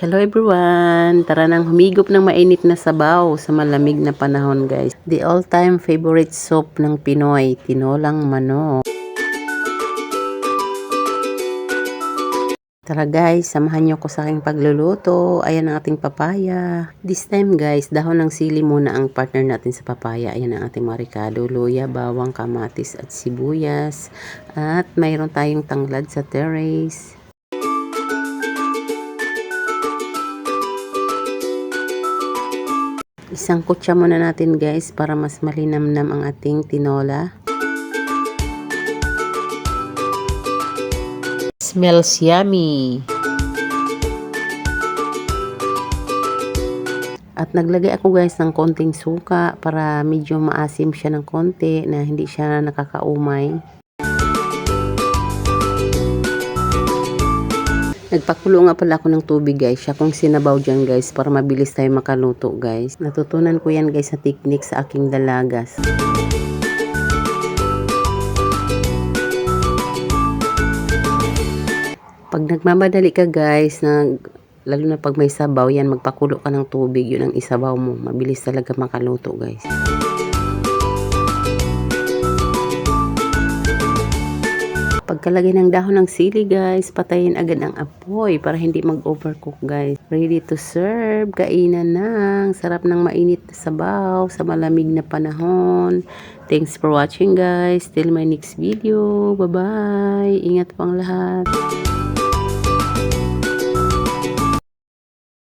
Hello everyone! Tara nang humigop ng mainit na sabaw sa malamig na panahon guys. The all-time favorite soup ng Pinoy, tinolang manok. Tara guys, samahan niyo ko sa aking pagluluto. Ayan ang ating papaya. This time guys, dahon ng sili muna ang partner natin sa papaya. Ayan ang ating marikado, luya, bawang, kamatis at sibuyas. At mayroon tayong tanglad sa terrace. Isang kutsa muna natin guys para mas malinamnam ang ating tinola. Smells yummy! At naglagay ako guys ng konting suka para medyo maasim siya ng konti na hindi siya nakakaumay. Nagpakulo nga pala ako ng tubig guys. Siya kung sinabaw dyan guys para mabilis tayo makaluto guys. Natutunan ko yan guys sa technique sa aking dalagas. Pag nagmamadali ka guys, nag, lalo na pag may sabaw yan, magpakulo ka ng tubig, yun ang isabaw mo. Mabilis talaga makaluto guys. Pagkalagay ng dahon ng sili guys, patayin agad ang apoy para hindi mag-overcook guys. Ready to serve, kainan na. Sarap ng mainit na sabaw sa malamig na panahon. Thanks for watching guys. Till my next video. Bye-bye. Ingat pang lahat.